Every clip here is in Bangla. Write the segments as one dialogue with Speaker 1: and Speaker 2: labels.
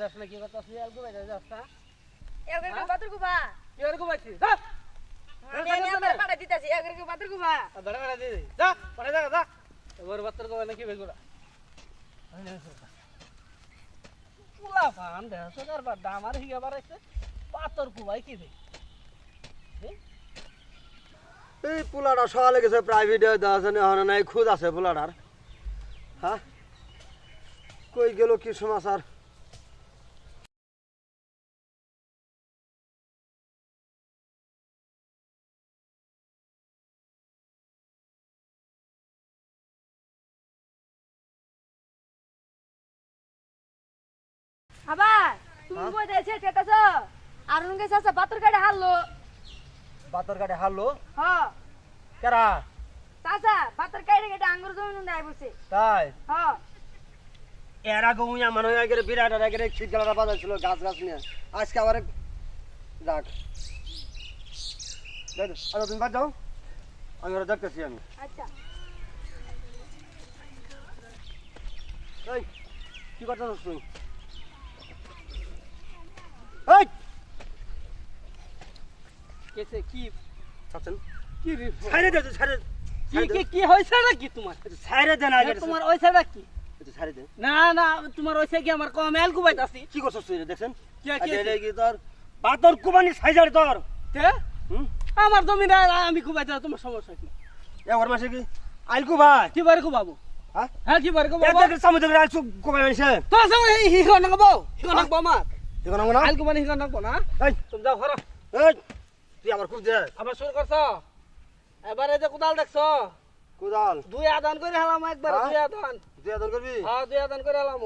Speaker 1: যাস না কি কথা আসলি? আর গুবাই যাস না
Speaker 2: এগরকে
Speaker 1: কি আর গুবাইছি যা।
Speaker 2: নে নে আমার পাড়া দিতাছি এগরকে বাতর গুবা
Speaker 1: বেড়া বেড়া যা পরে যা যা। এবার বাত্তর গুবাই নাকি বেগুড়া পুলা ফান দেশ আর বা দামার হিগা বাড়াইছে পাতর কুবাই কি দে
Speaker 3: এই পোলাটা সকালে গেছে প্রাইভেট দেওয়া এখন নাই খুদ আছে পোলাটার। হ্যাঁ? কই গেল কি সমাচার
Speaker 2: আবার তুমি কই দেছে তেতাছ আর উনকে সাসা বাতর কাটে হারলো।
Speaker 3: বাতর কাটে হারলো?
Speaker 2: হ
Speaker 3: কেরা?
Speaker 2: সাসা বাতর কাটে কেটে আঙ্গুর জমি নুন দেয় বসে।
Speaker 3: তাই?
Speaker 2: হ
Speaker 3: এর আগে উইয়া মনে হয় আগে বিরাট আর আগে শীতকালটা বাজাচ্ছিল গাছ গাছ নিয়ে। আজকে আবার যাই আচ্ছা তুমি বাদ যাও আমি ওরা দেখতেছি আমি।
Speaker 2: আচ্ছা।
Speaker 3: কি করতেছিস তুই? এই!
Speaker 1: কেসে কি?
Speaker 3: ছাড়ছেন
Speaker 1: কি রে
Speaker 3: দে
Speaker 1: কি কি কি হইছে নাকি তোমার?
Speaker 3: ছাইরে দে না আগে
Speaker 1: তোমার ওই সাইডা কি
Speaker 3: একটু ছাইরে দে।
Speaker 1: না না তোমার ওই সাইডে আমার কম এল কুবাইতাছি
Speaker 3: কি করছস তুই দেখছেন?
Speaker 1: কি কি
Speaker 3: এটা কি? তোর বাতর কুবানি সাইজার তোর।
Speaker 1: তে আমার জমিন আমি কুবাইতে তোমার সমস্যা কি?
Speaker 3: এবার মাসে কি? আইল কুবাই?
Speaker 1: কি বারে কুবাবো?
Speaker 3: হ্যাঁ?
Speaker 1: হ্যাঁ কি বারে
Speaker 3: এ
Speaker 1: কুবাবো
Speaker 3: দেখ সমুদ্রের আইল কুবাই মাইছে।
Speaker 1: তোর সঙ্গে এই হিগো নাকবো হিগো নাকবো আমার।
Speaker 3: দেখো না?
Speaker 1: আইল কুবানি হিগো নাকবো না?
Speaker 3: এই।
Speaker 1: তুমি যাও ঘর।
Speaker 3: এই তুই আমার খুব দে।
Speaker 1: আবার শুরু করছ? এবারে যে কোদাল দেখছ?
Speaker 3: কুদাল।
Speaker 1: দুই আদান করে হেলাম একবার
Speaker 3: হ্যাঁ?
Speaker 1: দুই আদান।
Speaker 3: তুই আদর করবি?
Speaker 1: হ্যাঁ দুই আদান করে হেলাম।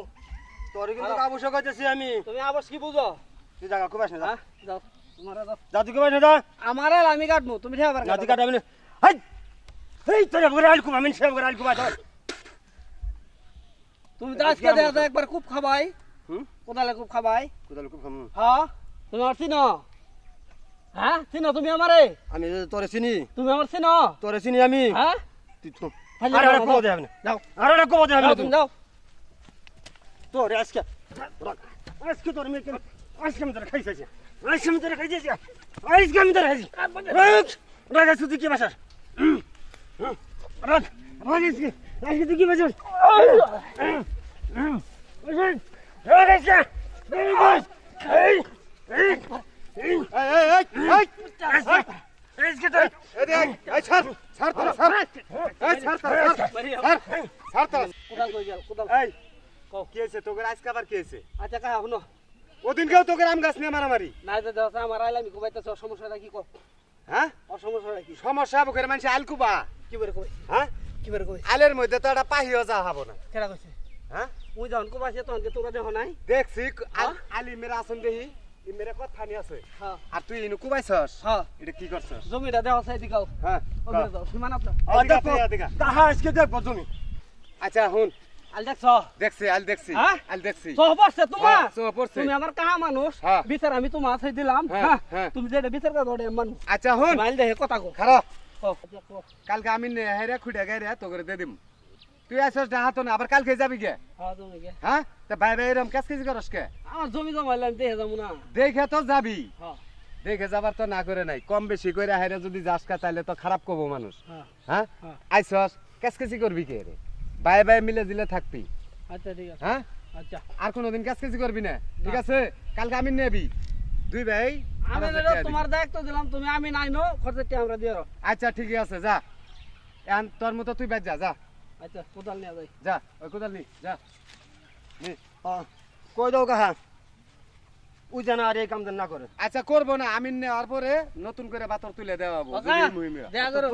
Speaker 3: তোর কিন্তু
Speaker 1: হ্যাঁ।
Speaker 3: আবশ্যক হইতেছি আমি।
Speaker 1: তুমি আবার কি বুঝো?
Speaker 3: তুই জায়গা কুবাস না যা।
Speaker 1: হ্যাঁ যাও। তোমার যাও
Speaker 3: যা তুই কুবাস না যা।
Speaker 1: আমার আর আমি কাটবো তুমি ঠিক আবার
Speaker 3: না কাটাবি না। হাই! তোর আমি
Speaker 1: তুমি তো আজকে দেখা একবার খুব খাবাই।
Speaker 3: হুম?
Speaker 1: কোদালে খুব খাবাই।
Speaker 3: কুদাল কুব খাম।
Speaker 1: হ্যাঁ তুমি আমার চিনো? হ্যাঁ চিনো তুমি আমারে?
Speaker 3: আমি তোরে চিনি।
Speaker 1: তুমি আমার চিনো?
Speaker 3: তোরে চিনি আমি।
Speaker 1: হ্যাঁ?
Speaker 3: তুই তো আরে আরে কুবা দে আমি
Speaker 1: যাও
Speaker 3: আরে আরে কুবা দে আমি
Speaker 1: যাও তুমি যাও
Speaker 3: তোরে আজকে আজকে তোর মেয়ে কেন আজকে আমি তোরে খাইছি আজকে আমি তোরে খাইছি আজকে আমি তোরে খাইছি রাগ আজকে তুই কি বাসার রাগ রাগ আজকে আজকে তুই কি বাসার রাগ আজকে এই এই এই আজকে তোর
Speaker 1: আচ্ছা
Speaker 4: ওদিনকেও তোকে আম গাছ নিয়ে মারামারি?
Speaker 1: নাই তো আমার কুবাইতেছ সমস্যাটা কি কর
Speaker 4: হ্যাঁ?
Speaker 1: অসমস্যাটা কি?
Speaker 4: সমস্যা বুকের মানুষ আলকুবা
Speaker 1: কি বের কই?
Speaker 4: হ্যাঁ?
Speaker 1: কি বের কই?
Speaker 4: আলের মধ্যে তো একটা পাহিও যা হব না।
Speaker 1: কেডা কইছে?
Speaker 4: হ্যাঁ?
Speaker 1: মুই যখন কুবাইছে তখন তোরা দেখো নাই
Speaker 4: দেখছি
Speaker 1: হ্যাঁ?
Speaker 4: আলি মেরা আসন দেহি ই মেরা কথা নি আছে?
Speaker 1: হ্যাঁ।
Speaker 4: আর তুই ইনু কুবাইছস
Speaker 1: হ্যাঁ।
Speaker 4: এটা কি করছস?
Speaker 1: জমিটা দেওয়া চাই দিকাও
Speaker 4: হ্যাঁ
Speaker 1: ওখানে যাও সীমান আপনার
Speaker 4: এদিকে
Speaker 3: তাহা আজকে দেখব জমি।
Speaker 4: আচ্ছা হুন
Speaker 1: আল দেখছ?
Speaker 4: দেখছি আল দেখছি? আল দেখছি।
Speaker 1: সহ পড়ছে তোমার?
Speaker 4: সহ পড়ছে।
Speaker 1: তুমি আমার কাহা মানুষ। বিচার আমি তোমার আছে দিলাম।
Speaker 4: হ্যাঁ।
Speaker 1: তুমি যেটা বিচার করে ওটা মানুষ।
Speaker 4: আচ্ছা হুন
Speaker 1: মাইল দেখে কথা কো
Speaker 4: খারাপ। কালকে আমি হেরে খুঁড়ে গাইরে তোকে দিয়ে দিম। তুই আসছ ডাহাতো না আবার কালকে যাবি গে?
Speaker 1: হ্যাঁ
Speaker 4: তা ভাই ভাই এরম কাজ কেজি করস কে
Speaker 1: আমার জমি জমাইলাম দেখে যাব না।
Speaker 4: দেখে তো যাবি।
Speaker 1: হ্যাঁ।
Speaker 4: দেখে যাবার তো না করে নাই। কম বেশি করে হাইরে যদি যাস কা তাহলে তো খারাপ কব মানুষ।
Speaker 1: হ্যাঁ।
Speaker 4: হ্যাঁ?
Speaker 1: হ্যাঁ।
Speaker 4: আইসস কেসকেসি করবি কে রে? বাই বাই মিলে দিলে থাকবি।
Speaker 1: আচ্ছা ঠিক আছে।
Speaker 4: হ্যাঁ?
Speaker 1: আচ্ছা।
Speaker 4: আর কোনোদিন কেসকেসি করবি না। ঠিক আছে? কালকে আমি নেবি। দুই ভাই
Speaker 1: আমি। তোমার দায়িত্ব দিলাম তুমি আমি নাই নো খরচা আমরা দিয়ে।
Speaker 4: আচ্ছা ঠিক আছে যা। এখন তোর মতো তুই বাদ যা যা।
Speaker 1: আচ্ছা কোদাল নিয়ে যাই।
Speaker 4: যা ওই কোদাল নি যা। নি।
Speaker 3: কই দাও কাহা ওই যেন আর এই কাম যেন না করে।
Speaker 4: আচ্ছা করব না আমি নেওয়ার পরে নতুন করে বাতর তুলে দেওয়া হব।
Speaker 1: দেখা করো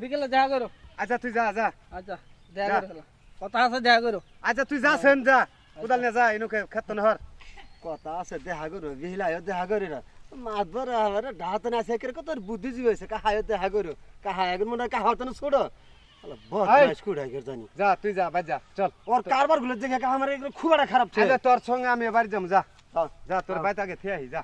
Speaker 1: বিকেলে দেখা করো।
Speaker 4: আচ্ছা তুই যা যা।
Speaker 1: আচ্ছা দেখা করো কথা আছে দেখা করো।
Speaker 4: আচ্ছা তুই যা সেন যা। কোদাল নিয়ে যা ইনুকে খেত নহর
Speaker 3: কথা আছে দেখা করো বিহিলা দেখা করি না। মাত বড় আমার ডাহাতে না আছে কত বুদ্ধিজীবী হয়েছে কাহায় দেখা করো। কাহায় মনে হয় কাহার তো ছোড়ো। বহুত
Speaker 4: এই।
Speaker 3: মাস কুড়াই করে জানি
Speaker 4: যা তুই যা বাদ যা চল
Speaker 3: ওর কারবারগুলো দেখে কাহা আমার এগুলো খুব একটা খারাপ
Speaker 4: তোর সঙ্গে আমি এবার যাম যা। যা তোর। বাইতে আগে থেয়ে যা